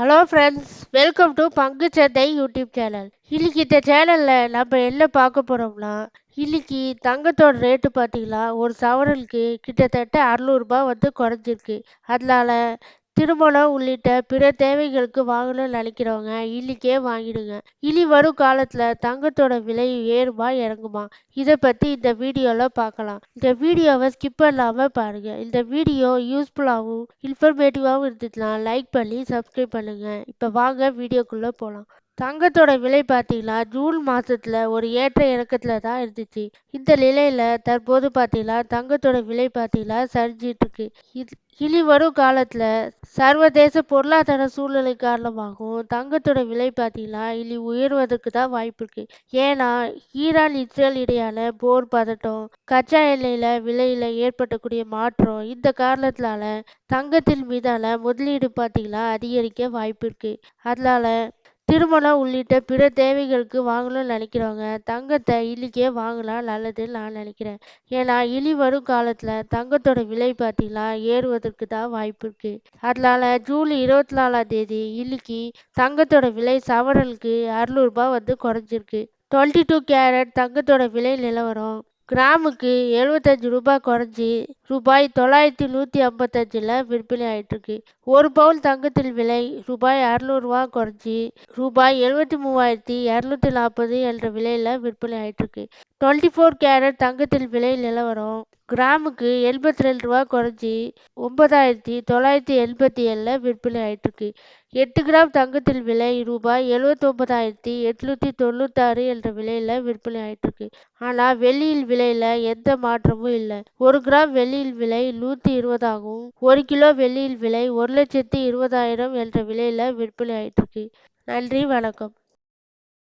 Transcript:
Hello friends welcome to பங்குச்சந்தை YouTube channel இன்னைக்கு இந்த சேனலில் நம்ம என்ன பார்க்க போகிறோம்னா இன்னைக்கு தங்கத்தோட ரேட்டு பார்த்தீங்களா ஒரு சவரனுக்கு கிட்டத்தட்ட அறநூறுபா வந்து குறைஞ்சிருக்கு. அதனால திருமணம் உள்ளிட்ட பிற தேவைகளுக்கு வாங்கணும்னு நினைக்கிறவங்க இலிக்கே வாங்கிடுங்க. இனி வரும் காலத்தில் தங்கத்தோட விலை ஏறுமா இறங்குமா? இதை பற்றி இந்த வீடியோவில் பார்க்கலாம் இந்த வீடியோவை ஸ்கிப் பண்ணாமல் பாருங்கள் இந்த வீடியோ யூஸ்ஃபுல்லாகவும் இன்ஃபர்மேட்டிவாகவும் இருந்துச்சுன்னா லைக் பண்ணி சப்ஸ்கிரைப் பண்ணுங்கள் இப்போ வாங்க வீடியோக்குள்ளே போகலாம் தங்கத்தோட விலை பார்த்தீங்கன்னா ஜூன் மாதத்தில் ஒரு ஏற்ற இறக்கத்தில் தான் இருந்துச்சு. இந்த நிலையில் தற்போது பார்த்தீங்கன்னா தங்கத்தோட விலை பார்த்தீங்கன்னா சரிஞ்சிட்டு இருக்கு. இது இனி வரும் காலத்தில் சர்வதேச பொருளாதார சூழ்நிலை காரணமாகவும் தங்கத்தோட விலை பார்த்தீங்கன்னா இனி உயர்வதற்கு தான் வாய்ப்பு இருக்கு. ஏன்னா ஈரான் இஸ்ரேல் இடையான போர் பதட்டம் கச்சா எண்ணெயில விலையில ஏற்படக்கூடிய மாற்றம் இந்த காரணத்தினால தங்கத்தின் மீதான முதலீடு பார்த்தீங்கன்னா அதிகரிக்க வாய்ப்பு இருக்கு. அதனால திருமணம் உள்ளிட்ட பிற தேவைகளுக்கு வாங்கணும்னு நினைக்கிறவங்க தங்கத்தை இலிக்கே வாங்கலாம். நல்லதுன்னு நான் நினைக்கிறேன். ஏன்னா இலி வரும் காலத்தில் தங்கத்தோட விலை பார்த்தீங்கன்னா ஏறுவதற்கு தான் வாய்ப்பு இருக்கு. அதனால ஜூலை இருபத்தி நாலாம் தேதி இலிக்கு தங்கத்தோட விலை சவரனுக்கு அறுநூறுபா வந்து குறைஞ்சிருக்கு. டுவெண்ட்டி டூ கேரட் தங்கத்தோட விலை நிலவரம் கிராமுக்கு எழுபத்தஞ்சு ரூபாய் குறைஞ்சி ரூபாய் தொள்ளாயிரத்தி நூற்றி ஐம்பத்தஞ்சில் விற்பனை ஆயிட்டிருக்கு. ஒரு பவுன் தங்கத்தில் விலை ரூபாய் அறநூறுவா குறைஞ்சி ரூபாய் எழுபத்தி மூவாயிரத்தி இரநூத்தி நாற்பது என்ற விலையில் விற்பனை ஆயிட்டுருக்கு. டுவெண்ட்டி ஃபோர் கேரட் தங்கத்தில் விலை நிலவரம் கிராமுக்கு எண்பத்தி ரெண்டு ரூபா குறைஞ்சி ஒன்பதாயிரத்தி தொள்ளாயிரத்தி எண்பத்தி ஏழில் விற்பனை ஆயிட்டுருக்கு. எட்டு கிராம் தங்கத்தின் விலை ரூபாய் எழுவத்தொம்பதாயிரத்தி எட்நூற்றி தொண்ணூத்தாறு என்ற விலையில் விற்பனை ஆயிட்டிருக்கு. ஆனால் வெள்ளியின் விலையில் எந்த மாற்றமும் இல்லை. ஒரு கிராம் வெள்ளியின் விலை நூற்றி இருபதாகவும் ஒரு கிலோ வெள்ளியின் விலை ஒரு லட்சத்தி இருபதாயிரம் என்ற விலையில் விற்பனை ஆயிட்டுருக்கு. நன்றி வணக்கம்.